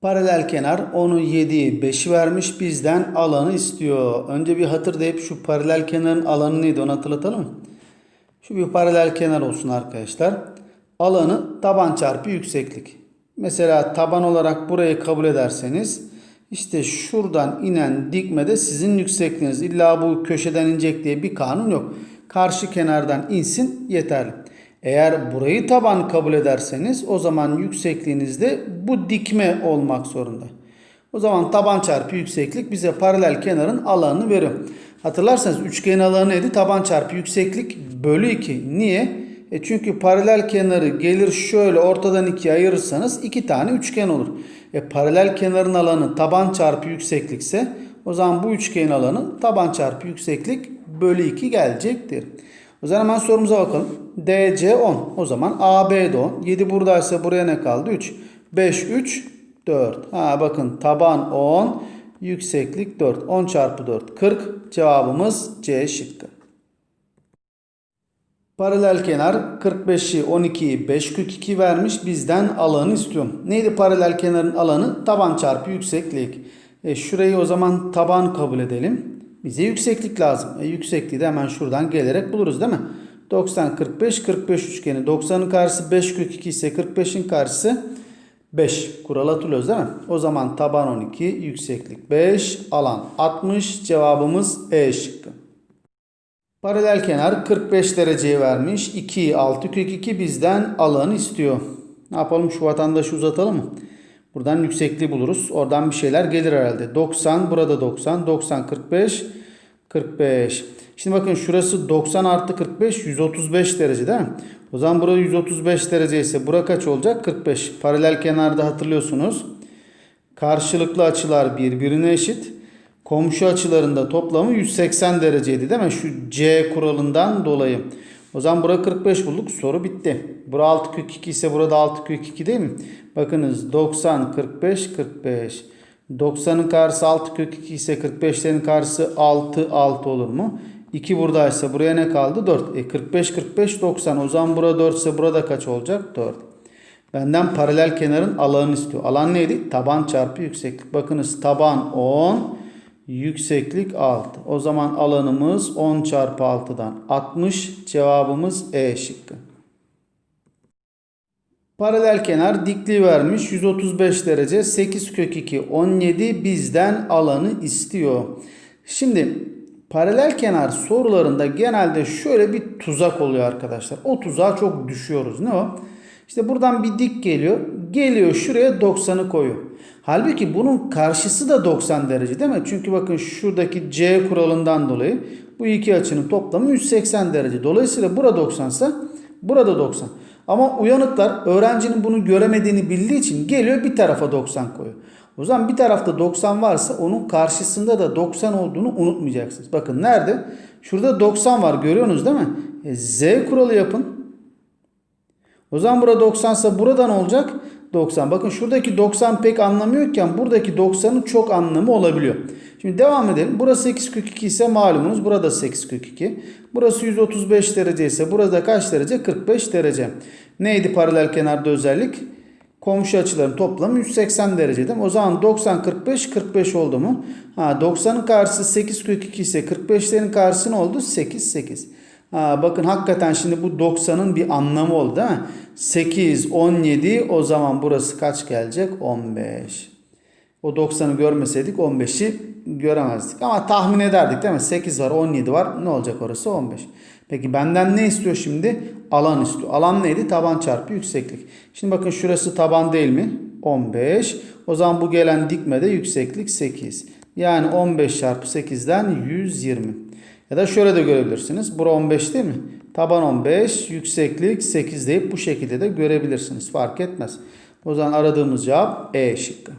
Paralel kenar onu 7'yi 5'i vermiş bizden alanı istiyor. Önce bir hatırlayıp şu paralel kenarın alanı neydi onu hatırlatalım? Şu bir paralel kenar olsun arkadaşlar. Alanı taban çarpı yükseklik. Mesela taban olarak burayı kabul ederseniz işte şuradan inen dikmede sizin yüksekliğiniz. İlla bu köşeden inecek diye bir kanun yok. Karşı kenardan insin yeterli. Eğer burayı taban kabul ederseniz o zaman yüksekliğiniz de bu dikme olmak zorunda. O zaman taban çarpı yükseklik bize paralel kenarın alanını veriyor. Hatırlarsanız üçgen alanı neydi? Taban çarpı yükseklik bölü 2. Niye? E çünkü paralel kenarı gelir şöyle ortadan ikiye ayırırsanız iki tane üçgen olur. E paralel kenarın alanı taban çarpı yükseklikse o zaman bu üçgen alanı taban çarpı yükseklik bölü 2 gelecektir. O zaman hemen sorumuza bakalım. DC 10. O zaman AB de 10. 7 buradaysa buraya ne kaldı? 3. 5, 3, 4. Ha bakın taban 10, yükseklik 4. 10 çarpı 4, 40. Cevabımız C şıkkı. Paralel kenar 45'i 12'yi 5 kök 2 vermiş bizden alanı istiyorum. Neydi paralel kenarın alanı? Taban çarpı yükseklik. E şurayı o zaman taban kabul edelim. Bize yükseklik lazım. E yüksekliği de hemen şuradan gelerek buluruz değil mi? 90 45 45 üçgeni 90'ın karşısı 5 kök 2 ise 45'in karşısı 5. Kural hatırlıyoruz değil mi? O zaman taban 12 yükseklik 5 alan 60 cevabımız E şıkkı. Paralel kenar 45 dereceyi vermiş. 2, 6 kök 2 bizden alanı istiyor. Ne yapalım şu vatandaşı uzatalım mı? Buradan yüksekliği buluruz. Oradan bir şeyler gelir herhalde. 90 burada 90. 90 45 45. Şimdi bakın şurası 90 artı 45 135 derece değil mi? O zaman burada 135 derece ise bura kaç olacak? 45. Paralel kenarda hatırlıyorsunuz. Karşılıklı açılar birbirine eşit. Komşu açılarında toplamı 180 dereceydi değil mi? Şu C kuralından dolayı. O zaman bura 45 bulduk. Soru bitti. Bura 6 kök 2 ise burada 6 kök 2 değil mi? Bakınız 90, 45, 45. 90'ın karşısı 6 kök 2 ise 45'lerin karşısı 6, 6 olur mu? 2 buradaysa buraya ne kaldı? 4. E 45, 45, 90. O zaman burada 4 ise burada kaç olacak? 4. Benden paralel kenarın alanını istiyor. Alan neydi? Taban çarpı yükseklik. Bakınız taban 10, yükseklik 6. O zaman alanımız 10 çarpı 6'dan 60. Cevabımız E şıkkı. Paralel kenar dikliği vermiş 135 derece 8 kök 2 17 bizden alanı istiyor. Şimdi paralel kenar sorularında genelde şöyle bir tuzak oluyor arkadaşlar. O tuzağa çok düşüyoruz. Ne o? İşte buradan bir dik geliyor. Geliyor şuraya 90'ı koyuyor. Halbuki bunun karşısı da 90 derece değil mi? Çünkü bakın şuradaki C kuralından dolayı bu iki açının toplamı 180 derece. Dolayısıyla burada 90 ise burada 90. Ama uyanıklar öğrencinin bunu göremediğini bildiği için geliyor bir tarafa 90 koyuyor. O zaman bir tarafta 90 varsa onun karşısında da 90 olduğunu unutmayacaksınız. Bakın nerede? Şurada 90 var görüyorsunuz değil mi? E, Z kuralı yapın. O zaman burada 90 ise burada ne olacak? 90. Bakın şuradaki 90 pek anlamıyorken buradaki 90'ın çok anlamı olabiliyor. Şimdi devam edelim. Burası 8 kök 2 ise malumunuz burada 8 kök 2. Burası 135 derece ise burada kaç derece? 45 derece. Neydi paralel kenarda özellik? Komşu açıların toplamı 180 derece değil mi? O zaman 90 45 45 oldu mu? Ha 90'ın karşısı 8 kök 2 ise 45'lerin karşısı ne oldu? 8 8. Ha, bakın hakikaten şimdi bu 90'ın bir anlamı oldu değil mi? 8, 17 o zaman burası kaç gelecek? 15. O 90'ı görmeseydik 15'i göremezdik. Ama tahmin ederdik değil mi? 8 var 17 var ne olacak orası 15. Peki benden ne istiyor şimdi? Alan istiyor. Alan neydi? Taban çarpı yükseklik. Şimdi bakın şurası taban değil mi? 15. O zaman bu gelen dikmede yükseklik 8. Yani 15 çarpı 8'den 120. Ya da şöyle de görebilirsiniz. Bura 15 değil mi? Taban 15, yükseklik 8 deyip bu şekilde de görebilirsiniz. Fark etmez. O zaman aradığımız cevap E şıkkı.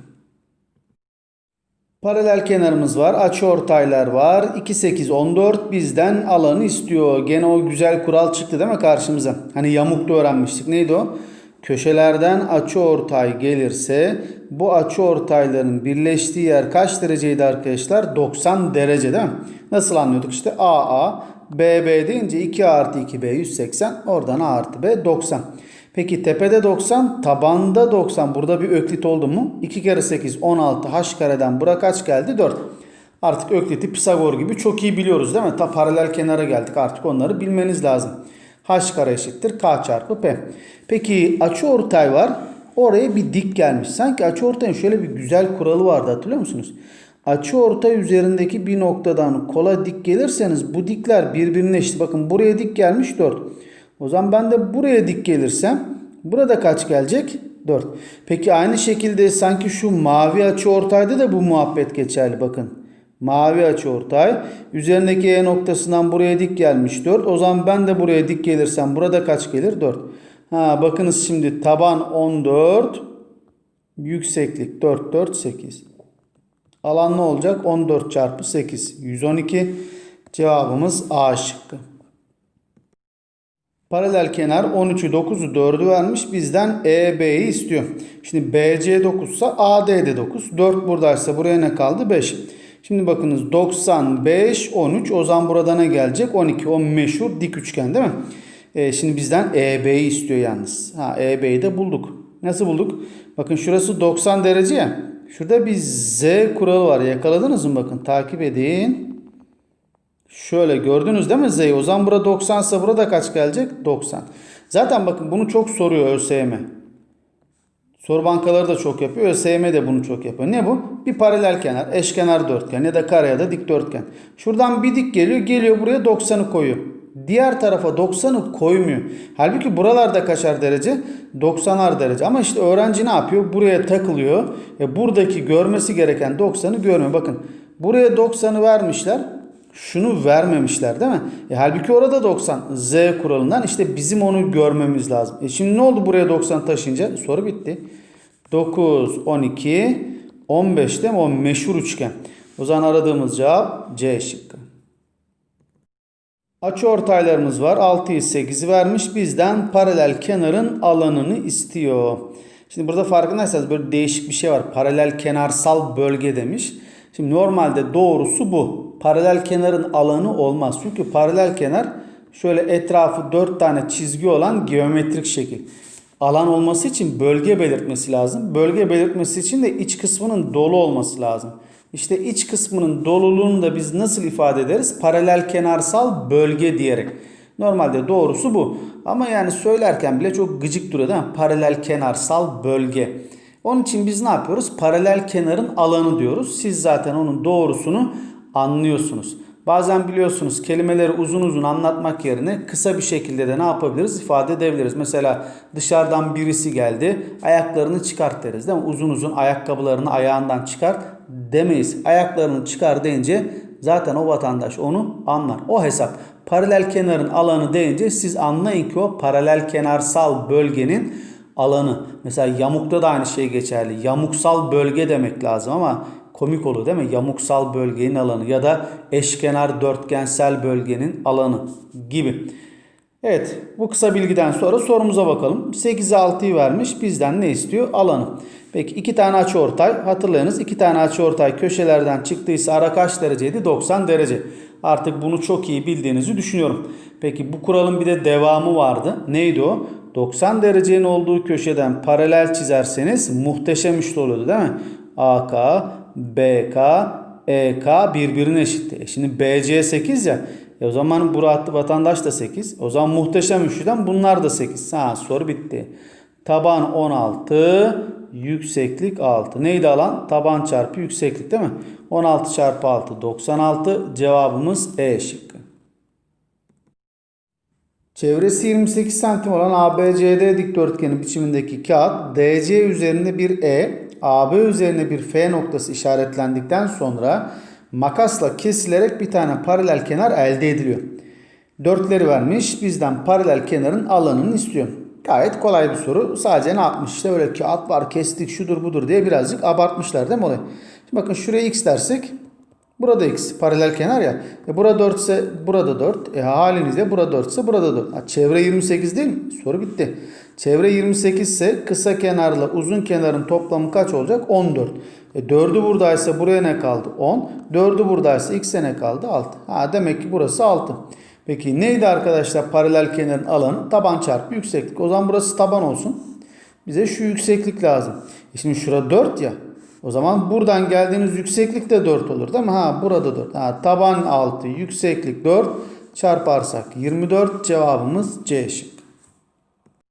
Paralel kenarımız var. Açı ortaylar var. 2, 8, 14 bizden alanı istiyor. Gene o güzel kural çıktı değil mi karşımıza? Hani yamukta öğrenmiştik. Neydi o? Köşelerden açı ortay gelirse bu açı ortayların birleştiği yer kaç dereceydi arkadaşlar? 90 derece değil mi? Nasıl anlıyorduk? İşte AA, BB deyince 2 artı 2B 180 oradan A artı B 90. Peki tepede 90, tabanda 90. Burada bir öklit oldu mu? 2 kere 8 16 h kareden bura kaç geldi? 4. Artık ökliti Pisagor gibi çok iyi biliyoruz değil mi? Ta paralel kenara geldik. Artık onları bilmeniz lazım. h kare eşittir k çarpı p. Peki açıortay var. Oraya bir dik gelmiş. Sanki açıortayın şöyle bir güzel kuralı vardı hatırlıyor musunuz? Açıortay üzerindeki bir noktadan kola dik gelirseniz bu dikler birbirine eşit. Bakın buraya dik gelmiş 4. O zaman ben de buraya dik gelirsem burada kaç gelecek? 4. Peki aynı şekilde sanki şu mavi açıortayda da bu muhabbet geçerli bakın. Mavi açıortay üzerindeki E noktasından buraya dik gelmiş 4. O zaman ben de buraya dik gelirsem burada kaç gelir? 4. Ha bakınız şimdi taban 14 yükseklik 4 4 8. Alan ne olacak? 14 çarpı 8. 112. Cevabımız A şıkkı. Paralel kenar 13'ü 9'u 4'ü vermiş. Bizden EB'yi istiyor. Şimdi BC 9 ise AD de 9. 4 buradaysa buraya ne kaldı? 5. Şimdi bakınız 95, 13. O zaman burada ne gelecek? 12. O meşhur dik üçgen değil mi? E, şimdi bizden EB'yi istiyor yalnız. Ha EB'yi de bulduk. Nasıl bulduk? Bakın şurası 90 derece ya. Şurada bir Z kuralı var. Yakaladınız mı? Bakın takip edin. Şöyle gördünüz değil mi Z'yi? O zaman burada 90 ise burada kaç gelecek? 90. Zaten bakın bunu çok soruyor ÖSYM. Soru bankaları da çok yapıyor. ÖSYM de bunu çok yapıyor. Ne bu? Bir paralel kenar, eşkenar dörtgen ya da kare ya da dikdörtgen. Şuradan bir dik geliyor, geliyor buraya 90'ı koyuyor. Diğer tarafa 90'ı koymuyor. Halbuki buralarda kaçar derece? 90'ar derece. Ama işte öğrenci ne yapıyor? Buraya takılıyor. E buradaki görmesi gereken 90'ı görmüyor. Bakın buraya 90'ı vermişler. Şunu vermemişler değil mi? E, halbuki orada 90 Z kuralından işte bizim onu görmemiz lazım. E şimdi ne oldu buraya 90 taşınca? Soru bitti. 9, 12, 15 değil mi? O meşhur üçgen. O zaman aradığımız cevap C şıkkı. Açı ortaylarımız var. 6'yı 8'i vermiş. Bizden paralel kenarın alanını istiyor. Şimdi burada farkındaysanız böyle değişik bir şey var. Paralel kenarsal bölge demiş. Şimdi normalde doğrusu bu. Paralel kenarın alanı olmaz. Çünkü paralel kenar şöyle etrafı 4 tane çizgi olan geometrik şekil. Alan olması için bölge belirtmesi lazım. Bölge belirtmesi için de iç kısmının dolu olması lazım. İşte iç kısmının doluluğunu da biz nasıl ifade ederiz? Paralel kenarsal bölge diyerek. Normalde doğrusu bu. Ama yani söylerken bile çok gıcık duruyor değil mi? Paralel kenarsal bölge. Onun için biz ne yapıyoruz? Paralel kenarın alanı diyoruz. Siz zaten onun doğrusunu anlıyorsunuz. Bazen biliyorsunuz kelimeleri uzun uzun anlatmak yerine kısa bir şekilde de ne yapabiliriz? ifade edebiliriz. Mesela dışarıdan birisi geldi. Ayaklarını çıkart deriz değil mi? Uzun uzun ayakkabılarını ayağından çıkart demeyiz. Ayaklarını çıkar deyince zaten o vatandaş onu anlar. O hesap. Paralel kenarın alanı deyince siz anlayın ki o paralel kenarsal bölgenin alanı. Mesela yamukta da aynı şey geçerli. Yamuksal bölge demek lazım ama komik olur değil mi? Yamuksal bölgenin alanı ya da eşkenar dörtgensel bölgenin alanı gibi. Evet bu kısa bilgiden sonra sorumuza bakalım. 8'e 6'yı vermiş bizden ne istiyor? Alanı. Peki iki tane açıortay hatırlayınız iki tane açıortay köşelerden çıktıysa ara kaç dereceydi? 90 derece. Artık bunu çok iyi bildiğinizi düşünüyorum. Peki bu kuralın bir de devamı vardı. Neydi o? 90 derecenin olduğu köşeden paralel çizerseniz muhteşem üçlü oluyordu değil mi? AK, BK, EK birbirine eşitti. E şimdi BC 8 ya. E o zaman Burak vatandaş da 8. O zaman muhteşem üçlüden bunlar da 8. Ha soru bitti. Taban 16, yükseklik 6. Neydi alan? Taban çarpı yükseklik değil mi? 16 çarpı 6 96. Cevabımız E şıkkı. Çevresi 28 santim olan ABCD dikdörtgeni biçimindeki kağıt DC üzerinde bir E, AB üzerine bir F noktası işaretlendikten sonra makasla kesilerek bir tane paralel kenar elde ediliyor. Dörtleri vermiş. Bizden paralel kenarın alanını istiyor. Gayet kolay bir soru. Sadece ne yapmış? İşte öyle kağıt var kestik şudur budur diye birazcık abartmışlar değil mi olayı? Şimdi bakın şuraya x dersek burada x paralel kenar ya. E burada 4 ise burada 4. E halinizde burada 4 ise burada 4. Ha, çevre 28 değil mi? Soru bitti. Çevre 28 ise kısa kenarla uzun kenarın toplamı kaç olacak? 14. E 4'ü buradaysa buraya ne kaldı? 10. 4'ü buradaysa x'e ne kaldı? 6. Ha demek ki burası 6. Peki neydi arkadaşlar paralel kenarın alanı? Taban çarpı yükseklik. O zaman burası taban olsun. Bize şu yükseklik lazım. E şimdi şurada 4 ya. O zaman buradan geldiğiniz yükseklik de 4 olur değil mi? Ha burada 4. Ha, taban 6 yükseklik 4 çarparsak 24 cevabımız C şıkkı.